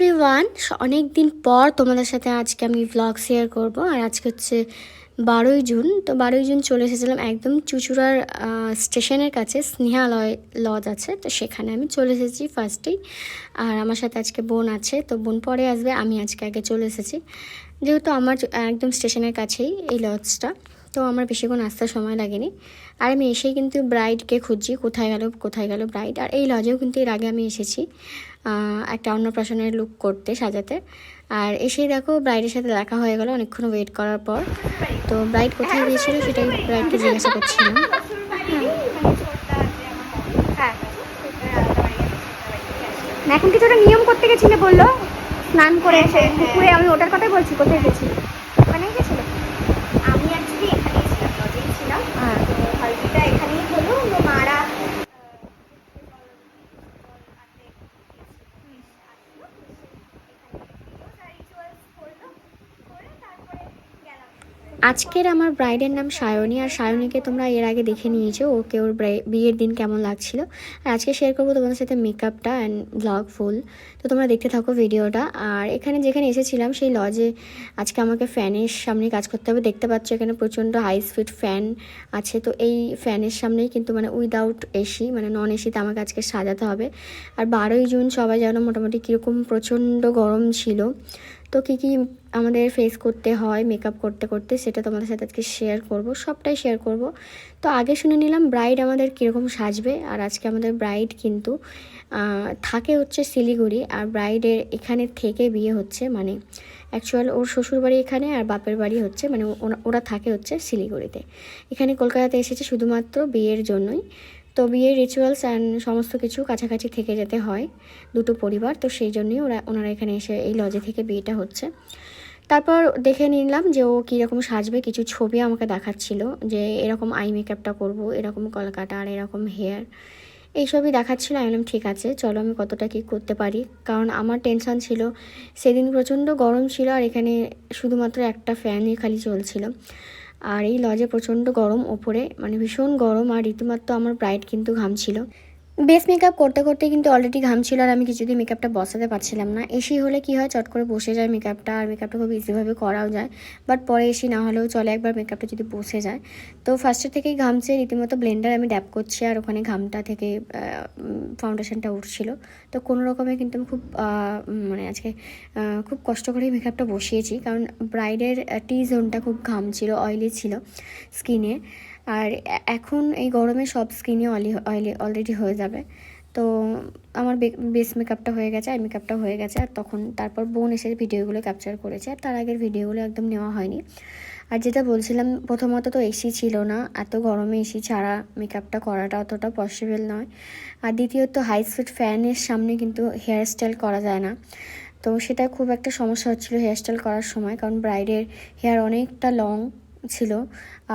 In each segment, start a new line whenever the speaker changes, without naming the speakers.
Everyone অনেক দিন পর তোমাদের সাথে আজকে আমি ভ্লগ শেয়ার করব। আর আজকে হচ্ছে বারোই জুন, তো বারোই জুন চলে এসেছিলাম একদম চুচুড়ার স্টেশনের কাছে স্নেহালয় লজ আছে, তো সেখানে আমি চলে এসেছি ফার্স্টেই আর আমার সাথে আজকে বোন আছে, তো বোন পরে আসবে, আমি আজকে আগে চলে এসেছি। যেহেতু আমার একদম স্টেশনের কাছেই এই লজটা তো আমার বেশিক্ষণ আসতে সময় লাগেনি। আর আমি এসেই কিন্তু ব্রাইডকে খুঁজছি, কোথায় গেল কোথায় গেল ব্রাইড আর এই লজেও কিন্তু এর আগে আমি এসেছি একটা অন্নপ্রাশনের লুক করতে, সাজাতে। আর এসেই দেখো ব্রাইডের সাথে দেখা হয়ে গেল অনেকক্ষণ ওয়েট করার পর। তো ব্রাইড কোথায় গিয়েছিল সেটাই ব্রাইডকে জিজ্ঞাসা করছিলাম।
এখন কিছু একটা নিয়ম করতে গেছিলে বলল? স্নান করে এসে পুকুরে আমি ওটার কথাই বলছি, কোথায় গেছি ওখানে গেছিলে
আমি অ্যাকচুয়ালি এখানেই ছিলাম লজেই ছিলাম
হ্যাঁ
তো হলদিটা এখানেই হলো তো মারা
আজকের আমার ব্রাইডের নাম সায়নী, আর সায়নীকে তোমরা এর আগে দেখে নিয়েছো, ওকে ওর বিয়ের দিন কেমন লাগছিল। আর আজকে শেয়ার করব তোমাদের সাথে মেকআপটা অ্যান্ড ব্লগ ফুল তো তোমরা দেখতে থাকো ভিডিওটা। আর এখানে যেখানে এসেছিলাম, সেই লজে আজকে আমাকে ফ্যানের সামনে কাজ করতে হবে। দেখতে পাচ্ছ এখানে প্রচণ্ড হাই স্পিড ফ্যান আছে। তো এই ফ্যানের সামনেই কিন্তু মানে উইদাউট এসি মানে নন এসিতে আমাকে আজকে সাজাতে হবে। আর বারোই জুন সবাই যেন মোটামুটি কীরকম প্রচণ্ড গরম ছিল। তো কী কী আমাদের ফেস করতে হয় মেকআপ করতে করতে সেটা তোমাদের সাথে আজকে শেয়ার করব, সবটাই শেয়ার করব। তো আগে শুনে নিলাম ব্রাইড আমাদের কীরকম সাজবে, আর আজকে আমাদের ব্রাইড কিন্তু থাকে হচ্ছে শিলিগুড়ি, আর ব্রাইডের এখানে থেকে বিয়ে হচ্ছে মানে অ্যাকচুয়াল ওর শ্বশুরবাড়ি এখানে আর বাপের বাড়ি হচ্ছে মানে ওরা থাকে হচ্ছে শিলিগুড়িতে। এখানে কলকাতাতে এসেছে শুধুমাত্র বিয়ের জন্যই। তো বিয়ের রিচুয়ালস অ্যান্ড সমস্ত কিছু কাছাকাছি থেকে যেতে হয়, দুটো পরিবার। তো সেই জন্যই ওরা, ওনারা এখানে এসে এই লজে থেকে বিয়েটা হচ্ছে। তারপর দেখে নিলাম যে ও কীরকম সাজবে, কিছু ছবি আমাকে দেখাচ্ছিল যে এরকম আই মেকআপটা করব, এরকম কলকাতা আর এরকম হেয়ার এইসবই দেখাচ্ছিল, আমি বললাম, ঠিক আছে, চলো আমি কতটা কী করতে পারি। কারণ আমার টেনশন ছিল, সেদিন প্রচণ্ড গরম ছিল আর এখানে শুধুমাত্র একটা ফ্যানই খালি চলছিল। আর এই লজে প্রচণ্ড গরম ওপরে মানে ভীষণ গরম আর রীতিমাত্র আমার ব্রাইট কিন্তু ঘামছিল। বেস মেকআপ করতে করতে কিন্তু অলরেডি ঘাম ছিল আর আমি কিছুদিন মেকআপটা বসাতে পারছিলাম না। এসি হলে কি হয়, চট করে বসে যায় মেকআপটা আর মেকআপটা খুব ইজিভাবে করাও যায়। বাট পরে এসি না হলেও চলে একবার মেকআপটা যদি বসে যায়। তো ফার্স্টের থেকেই ঘামছে রীতিমতো ব্লেন্ডার আমি ড্যাপ করছি আর ওখানে ঘামটা থেকে ফাউন্ডেশনটা উঠছিল। তো কোনো রকমে কিন্তু আমি খুব মানে আজকে খুব কষ্ট করেই মেকআপটা বসিয়েছি। কারণ ব্রাইডের টি জোনটা খুব ঘামছিল অয়েলি ছিল স্কিনে আর এখন এই গরমে সব স্কিনে অলি অয়েলি অলরেডি হয়ে যাবে। তো আমার বেস মেকআপটা হয়ে গেছে আর মেকআপটা হয়ে গেছে, আর তখন তারপর বোন এসে ভিডিওগুলো ক্যাপচার করেছে, আর তার আগের ভিডিওগুলো একদম নেওয়া হয়নি। আর যেটা বলছিলাম, প্রথমত তো এসি ছিল না, এত গরমে এসি ছাড়া মেকআপটা করাটা অতটা পসিবল নয়। আর দ্বিতীয়ত হাই স্পিড ফ্যানের সামনে কিন্তু হেয়ার স্টাইল করা যায় না। তো সেটা খুব একটা সমস্যা হচ্ছিল হেয়ার স্টাইল করার সময়, কারণ ব্রাইডের হেয়ার অনেকটা লং ছিল।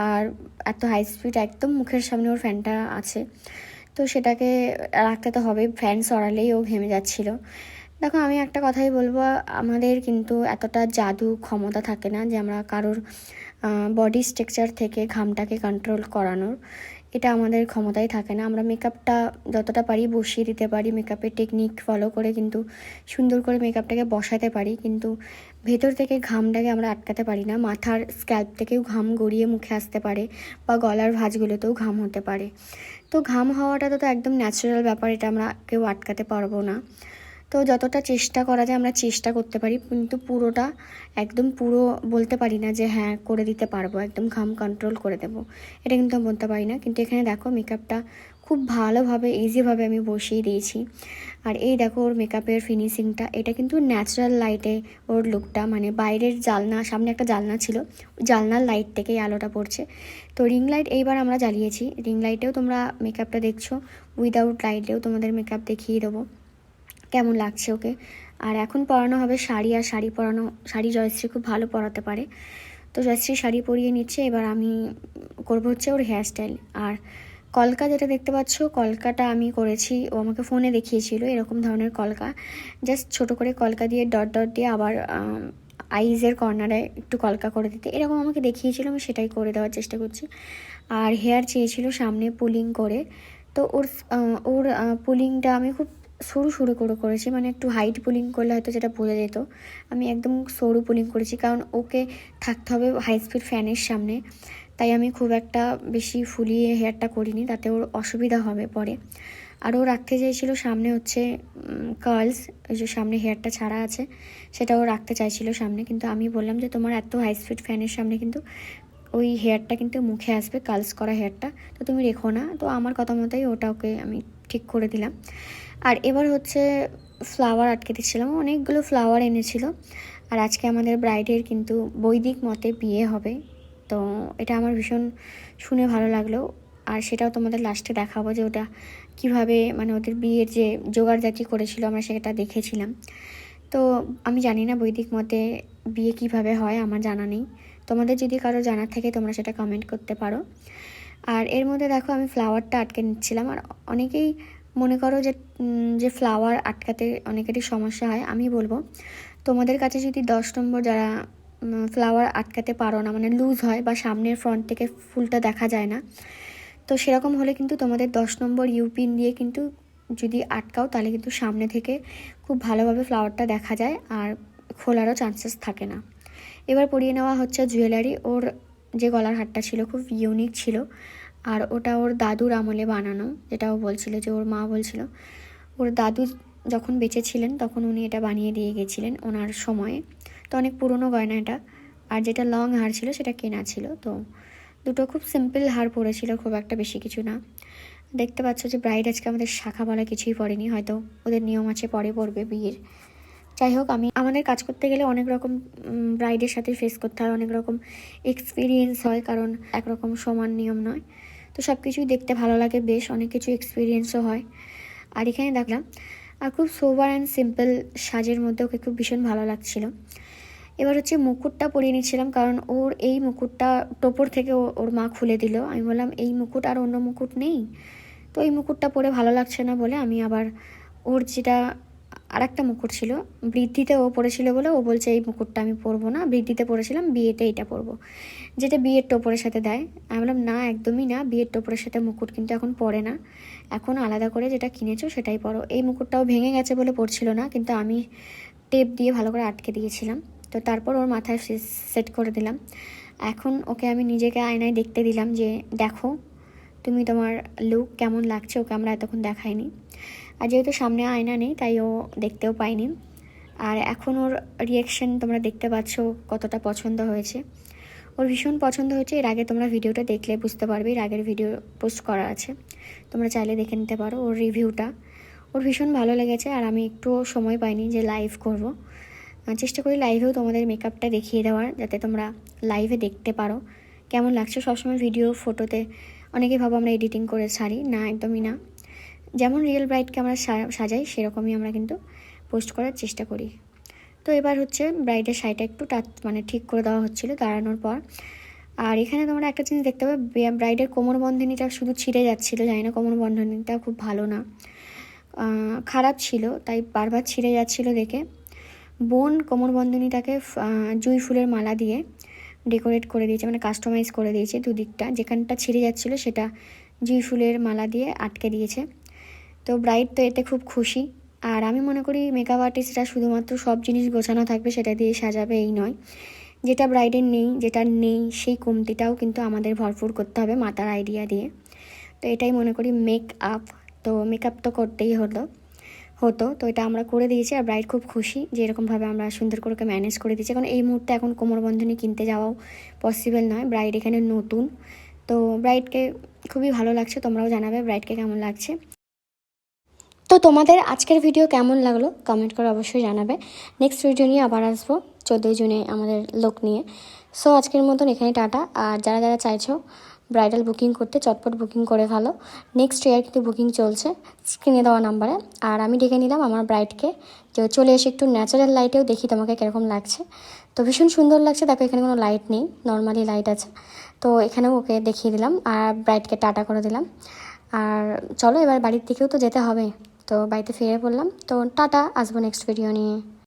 আর এত হাই স্পিড একদম মুখের সামনে ওর ফ্যানটা আছে। তো সেটাকে রাখতে তো হবে ফ্যান সরালেই ও ঘেমে যাচ্ছিল। দেখো, আমি একটা কথাই বলব, আমাদের কিন্তু এতটা জাদু ক্ষমতা থাকে না যে আমরা কারোর বডি স্ট্রাকচার থেকে ঘামটাকে কন্ট্রোল করানোর। এটা আমাদের ক্ষমতাই থাকে না। আমরা মেকআপটা যতটা পারি বসিয়ে দিতে পারি মেকআপের টেকনিক ফলো করে কিন্তু সুন্দর করে মেকআপটাকে বসাতে পারি। কিন্তু ভেতর থেকে ঘামটাকে আমরা আটকাতে পারি না। মাথার স্ক্যাল্প থেকেও ঘাম গড়িয়ে মুখে আসতে পারে বা গলার ভাঁজগুলোতেও ঘাম হতে পারে। তো ঘাম হওয়াটা তো একদম ন্যাচারাল ব্যাপার, এটা আমরা কেউ আটকাতে পারব না। তো যতটা চেষ্টা করা যায় আমরা চেষ্টা করতে পারি, কিন্তু পুরোটা একদম পুরো বলতে পারি না যে হ্যাঁ করে দিতে পারব, একদম ঘাম কন্ট্রোল করে দেবো। এটা কিন্তু বলতে পারি না, কিন্তু এখানে দেখো মেকআপটা খুব ভালোভাবে ইজিভাবে আমি বসিয়ে দিয়েছি। আর এই দেখো ওর মেকআপের ফিনিশিংটা এটা কিন্তু ন্যাচারাল লাইটে ওর লুকটা মানে বাইরের জালনা সামনে একটা জালনা ছিল জালনার লাইট থেকে এই আলোটা পড়ছে। তো রিং লাইট এইবার আমরা জ্বালিয়েছি রিং লাইটেও তোমরা মেকআপটা দেখছ উইদাউট লাইটেও তোমাদের মেকআপ দেখিয়ে দেবো। কেমন লাগছে ওকে? আর এখন পরানো হবে শাড়ি, আর শাড়ি পরানো, শাড়ি জয়শ্রী খুব ভালো পরাতে পারে। তো জয়শ্রী শাড়ি পরিয়ে নিচ্ছে, এবার আমি করব হচ্ছে ওর হেয়ারস্টাইল আর কলকা যেটা দেখতে পাচ্ছ, কলকাটা আমি করেছি, ও আমাকে ফোনে দেখিয়েছিল এরকম ধরনের কলকা। জাস্ট ছোট করে কলকা দিয়ে ডট ডট দিয়ে আবার আইজের কর্নারে একটু কলকা করে দিতে। এরকম আমাকে দেখিয়েছিল, আমি সেটাই করে দেওয়ার চেষ্টা করছি। আর হেয়ার চেয়েছিল সামনে পুলিং করে। তো ওর ওর পুলিংটা আমি খুব সরু সরু করে করেছি মানে একটু হাইট পুলিং করলে হয়তো যেটা বোঝা যেত। আমি একদম সরু পুলিং করেছি, কারণ ওকে থাকতে হবে হাই স্পিড ফ্যানের সামনে। তাই আমি খুব একটা বেশি ফুলিয়ে হেয়ারটা করিনি, তাতে ওর অসুবিধা হবে পরে। আর ও রাখতে চেয়েছিল সামনে হচ্ছে কার্লস ওই যে সামনে হেয়ারটা ছাড়া আছে সেটাও রাখতে চাইছিল সামনে। কিন্তু আমি বললাম যে, তোমার এত হাই স্পিড ফ্যানের সামনে কিন্তু ওই হেয়ারটা কিন্তু মুখে আসবে কার্লস করা হেয়ারটা তো তুমি রেখো না। তো আমার কথা মতোই ওটা ওকে আমি ঠিক করে দিলাম। আর এবার হচ্ছে ফ্লাওয়ার আটকে দিচ্ছিলাম। অনেকগুলো ফ্লাওয়ার এনেছিল। আর আজকে আমাদের ব্রাইডের কিন্তু বৈদিক মতে বিয়ে হবে। তো এটা আমার ভীষণ শুনে ভালো লাগল। আর সেটাও তোমাদের লাস্টে দেখাবো যে ওটা কীভাবে মানে ওদের বিয়ের যে জোগাড়জাতি করেছিল, আমরা সেটা দেখেছিলাম। তো আমি জানি না বৈদিক মতে বিয়ে কীভাবে হয়, আমার জানা নেই। তোমাদের যদি কারও জানা থাকে, তোমরা সেটা কমেন্ট করতে পারো। আর এর মধ্যে দেখো আমি ফ্লাওয়ারটা আটকে নিচ্ছিলাম। আর অনেকেই মনে করো যে যে ফ্লাওয়ার আটকাতে অনেকেরই সমস্যা হয়, আমি বলব, তোমাদের কাছে যদি দশ নম্বর যারা ফ্লাওয়ার আটকাতে পারো না মানে লুজ হয় বা সামনের ফ্রন্ট থেকে ফুলটা দেখা যায় না, তো সেরকম হলে কিন্তু তোমাদের দশ নম্বর ইউপিন দিয়ে কিন্তু যদি আটকাও, তাহলে কিন্তু সামনে থেকে খুব ভালোভাবে ফ্লাওয়ারটা দেখা যায় আর খোলারও চান্সেস থাকে না। এবার পরিয়ে নেওয়া হচ্ছে জুয়েলারি ওর যে গলার হারটা ছিল, খুব ইউনিক ছিল আর ওটা ওর দাদুর আমলে বানানো, যেটা ও বলছিল যে ওর মা বলছিল। ওর দাদু যখন বেঁচে ছিলেন, তখন উনি এটা বানিয়ে দিয়ে গেছিলেন ওনার সময়ে। তো অনেক পুরনো গয়না এটা। আর যেটা লং হার ছিল, সেটা কেনা ছিল। তো দুটো খুব সিম্পল হার পরেছিল, খুব একটা বেশি কিছু না। দেখতে পাচ্ছ যে ব্রাইড আজকে আমাদের শাখা বলা কিছুই পড়েনি হয়তো ওদের নিয়ম আছে পরে পড়বে বিয়ের। যাই হোক, আমি, আমাদের কাজ করতে গেলে অনেক রকম ব্রাইডের সাথে ফেস করতে হয়, অনেক রকম এক্সপিরিয়েন্স হয়, কারণ একরকম সমান নিয়ম নয়। তো সব কিছুই দেখতে ভালো লাগে বেশ, অনেক কিছু এক্সপিরিয়েন্সও হয়। আর এখানে দেখলাম আর খুব সোবার অ্যান্ড সিম্পল সাজের মধ্যে ওকে খুব ভীষণ ভালো লাগছিল। এবার হচ্ছে মুকুটটা পরিয়ে নিচ্ছিলাম কারণ ওর এই মুকুটটা টোপর থেকে ওর মা খুলে দিল। আমি বললাম, এই মুকুট আর অন্য মুকুট নেই? তো এই মুকুটটা পরে ভালো লাগছে না বলে আমি আবার ওর যেটা আর একটা মুকুট ছিল। বৃদ্ধিতে ও পড়েছিল বলে ও বলছে, এই মুকুটটা আমি পরবো না। বৃদ্ধিতে পড়েছিলাম, বিয়েতে এটা পরবো। যেটা বিয়ের টোপরের সাথে দেয়। আমি বললাম, না, একদমই না, বিয়ের টোপরের সাথে মুকুট কিন্তু এখন পরে না। এখন আলাদা করে যেটা কিনেছো সেটাই পরো। এই মুকুটটাও ভেঙে গেছে বলে পড়ছিল না, কিন্তু আমি টেপ দিয়ে ভালো করে আটকে দিয়েছিলাম। তো তারপর ওর মাথায় সেট করে দিলাম। এখন ওকে আমি নিজেকে আয়নায় দেখতে দিলাম যে, দেখো তুমি তোমার লুক কেমন লাগছে ওকে আমরা এতক্ষণ দেখাইনি। আর যেহেতু সামনে আয়না নেই, তাই ও দেখতেও পাইনি। আর এখন ওর রিয়াকশন তোমরা দেখতে পাচ্ছ কতটা পছন্দ হয়েছে। ওর ভীষণ পছন্দ হয়েছে, এর আগে তোমরা ভিডিওটা দেখলে বুঝতে পারবে, এর আগের ভিডিও পোস্ট করা আছে। তোমরা চাইলে দেখে নিতে পারো ওর রিভিউটা ওর ভীষণ ভালো লেগেছে, আর আমি একটুও সময় পাইনি যে লাইভ করব। চেষ্টা করি লাইভেও তোমাদের মেকআপটা দেখিয়ে দেওয়ার, যাতে তোমরা লাইভে দেখতে পারো। কেমন লাগছে সবসময় ভিডিও ফটোতে অনেকে ভাবো আমরা এডিটিং করে ছাড়ি। না, একদমই না। যেমন রিয়েল ব্রাইডকে আমরা সাজাই, সেরকমই আমরা কিন্তু পোস্ট করার চেষ্টা করি। তো এবার হচ্ছে ব্রাইডের শাড়িটা একটু টাচ মানে ঠিক করে দেওয়া হচ্ছিল দাঁড়ানোর পর। আর এখানে তোমরা একটা জিনিস দেখতে পাবে ব্রাইডের কোমর বন্ধনীটা শুধু ছিঁড়ে যাচ্ছিল, জানি না কোমর বন্ধনীটা খুব ভালো না। খারাপ ছিল, তাই বারবার ছিঁড়ে যাচ্ছিল দেখে। বোন কোমর বন্ধনীটাকে জুঁই ফুলের মালা দিয়ে ডেকোরেট করে দিয়েছে মানে কাস্টমাইজ করে দিয়েছে দুদিকটা। যেখানটা ছিঁড়ে যাচ্ছিল সেটা জুঁই ফুলের মালা দিয়ে আটকে দিয়েছে। তো ব্রাইড তো এতে খুব খুশি। আর আমি মনে করি মেকআপ আর্টিস্টরা শুধুমাত্র সব জিনিস গোছানো থাকবে, সেটা দিয়ে সাজাবে এই নয়। যেটা ব্রাইডের নেই, যেটা নেই, সেই কমতিটাও কিন্তু আমাদের ভরপুর করতে হবে মাতার আইডিয়া দিয়ে। তো এটাই মনে করি মেক আপ তো মেকআপ তো করতেই হলো। হতো। তো এটা আমরা করে দিয়েছি আর ব্রাইড খুব খুশি যে এরকমভাবে আমরা সুন্দর করে ওকে ম্যানেজ করে দিয়েছি। কারণ এই মুহূর্তে এখন কোমরবন্ধনী কিনতে যাওয়াও পসিবল নয়। ব্রাইড এখানে নতুন। তো ব্রাইডকে খুবই ভালো লাগছে। তোমরাও জানাবে ব্রাইডকে কেমন লাগছে। তো তোমাদের আজকের ভিডিও কেমন লাগল? কমেন্ট করে অবশ্যই জানাবে। নেক্সট ভিডিও নিয়ে আবার আসব চোদ্দোই জুনে আমাদের লোক নিয়ে। সো আজকের মতন এখানে টাটা। আর যারা যারা চাইছো ব্রাইডাল বুকিং করতে, চটপট বুকিং করে ভালো নেক্সট ইয়ার কিন্তু বুকিং চলছে স্ক্রিনে দেওয়া নাম্বারে। আর আমি ডেকে নিলাম আমার ব্রাইডকে যে চলে এসে একটু ন্যাচারাল লাইটেও দেখি তোমাকে কীরকম লাগছে। তো ভীষণ সুন্দর লাগছে, দেখো এখানে কোনো লাইট নেই নর্মালি লাইট আছে। তো এখানেও ওকে দেখিয়ে দিলাম, আর ব্রাইডকে টাটা করে দিলাম। আর চলো এবার বাড়ির দিকেও তো যেতে হবে, তো বাড়িতে ফিরে পড়লাম তো টাটা, আসব নেক্সট ভিডিও নিয়ে।